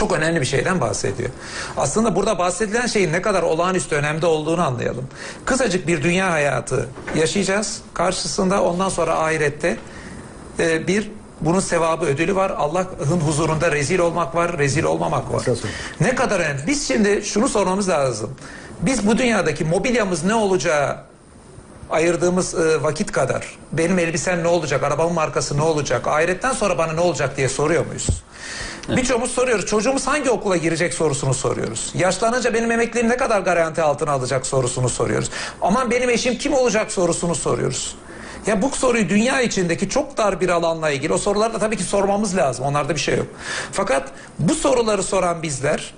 Çok önemli bir şeyden bahsediyor. Aslında burada bahsedilen şeyin ne kadar olağanüstü önemli olduğunu anlayalım. Kısacık bir dünya hayatı yaşayacağız. Karşısında ondan sonra ahirette e, bir bunun sevabı ödülü var. Allah'ın huzurunda rezil olmak var, rezil olmamak var. Ne kadar önemli. Biz şimdi şunu sormamız lazım. Biz bu dünyadaki mobilyamız ne olacağı ayırdığımız e, vakit kadar benim elbisem ne olacak, arabamın markası ne olacak, ahiretten sonra bana ne olacak diye soruyor muyuz? Birçoğumuz soruyoruz. Çocuğumuz hangi okula girecek sorusunu soruyoruz. Yaşlanınca benim emekliliğim ne kadar garanti altına alacak sorusunu soruyoruz. Aman benim eşim kim olacak sorusunu soruyoruz. Ya bu soruyu dünya içindeki çok dar bir alanla ilgili o soruları da tabii ki sormamız lazım. Onlarda bir şey yok. Fakat bu soruları soran bizler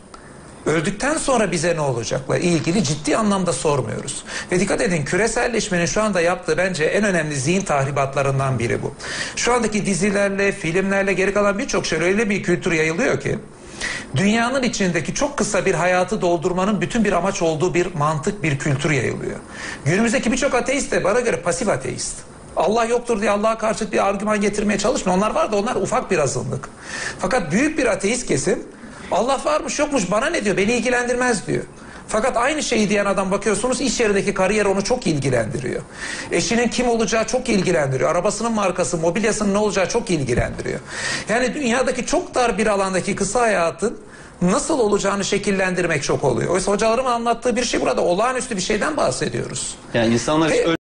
öldükten sonra bize ne olacakla ilgili ciddi anlamda sormuyoruz. Ve dikkat edin küreselleşmenin şu anda yaptığı bence en önemli zihin tahribatlarından biri bu. Şu andaki dizilerle, filmlerle geri kalan birçok şey öyle bir kültür yayılıyor ki dünyanın içindeki çok kısa bir hayatı doldurmanın bütün bir amaç olduğu bir mantık, bir kültür yayılıyor. Günümüzdeki birçok ateist de bana göre pasif ateist. Allah yoktur diye Allah'a karşı bir argüman getirmeye çalışmıyor. Onlar var da onlar ufak bir azınlık. Fakat büyük bir ateist kesim Allah varmış yokmuş bana ne diyor beni ilgilendirmez diyor. Fakat aynı şeyi diyen adam bakıyorsunuz iş yerindeki kariyer onu çok ilgilendiriyor. Eşinin kim olacağı çok ilgilendiriyor. Arabasının markası, mobilyasının ne olacağı çok ilgilendiriyor. Yani dünyadaki çok dar bir alandaki kısa hayatın nasıl olacağını şekillendirmek çok oluyor. Oysa hocalarımın anlattığı bir şey burada olağanüstü bir şeyden bahsediyoruz. Yani insanlar Ve-